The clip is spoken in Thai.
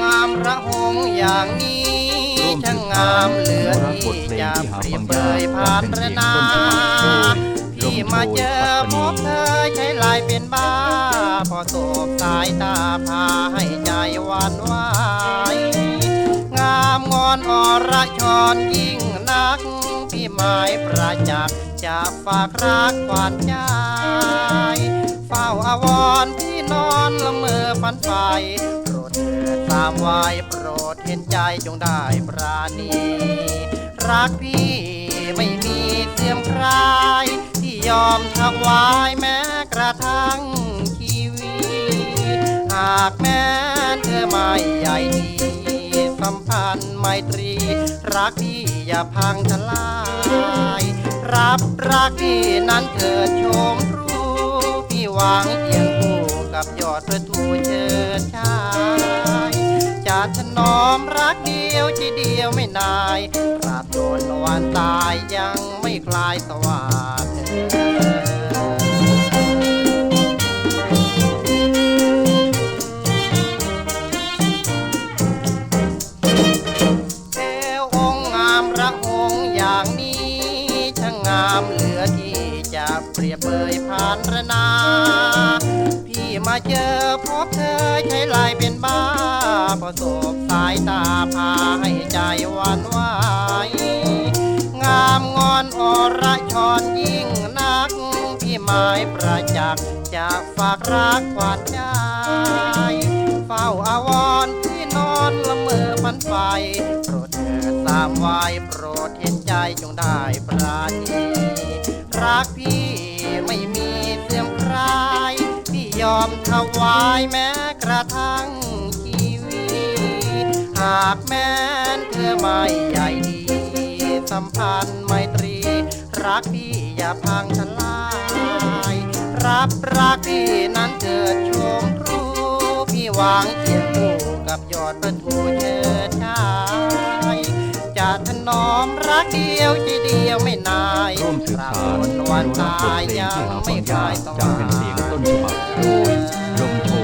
งามระหงอย่างนี้ช่างงามเหลือที่จะเปรียบเปยผ่านระนาพี่มาเจอพบเธอใช้ลายเป็นบ้า พอตกสายตาพาให้ใจวานวายงามงอนอระชอนยิ่งนัก พี่หมายประจักษ์จะฝากรักขวานใจเฝ้าอาวรพี่นอนละเมอฝันไป โปรดเถิดตามไว้โปรดเห็นใจจงได้ปราณี รักพี่ไม่มีเสื่อมคลาย ที่ยอมถวายแม้กระทั่งชีวิตหากแม้เธอไม่ใหญ่ดีสัมพันธ์ไมตรี รักพี่อย่าพังทลาย รับรักพี่นั้นเถิดชมรู้ พี่หวังเคียงคู่กับยอดประตูเชิดชาย นอมรักเดียวใจเดียวไม่นายตราบโดนวันตายยังไม่คลายสวัสดิ์เอวองงามระหงอย่างนี้ช่างงามเหลือที่จะเปรียบเปยผ่านระนาด มาเจอพบเธอใช้ลายเป็นบ้าพอสบสายตาพาให้ใจหวันไหวงามงอนอรชรยิ่งนัก พี่หมายประจักษ์จะฝากรักหวานใจ เฝ้าอาวรณ์พี่นอนละเมอฝันไฟโปรดเถิดตามไว้โปรดเห็นใจจงได้ปราณีรักพี่ไม่มี มถวายแม้กระทั่งชีวิตหากแม้นเธอไม่ใหญ่ดี สัมพันธ์ไมตรี รักพี่อย่าพังทลาย รับรักพี่นั้นเกิดชมรู้พี่หวังเคียงคู่กับยอดประตูเชิดชาย จะถนอมรักเดียวใจเดียวไม่นายร่วมสืบตราบสานนวันตายเพลงยังที่หาฟัไม่งคยาลายกสจากวาเป็นเสียงต้นฉบับโดยลมโชย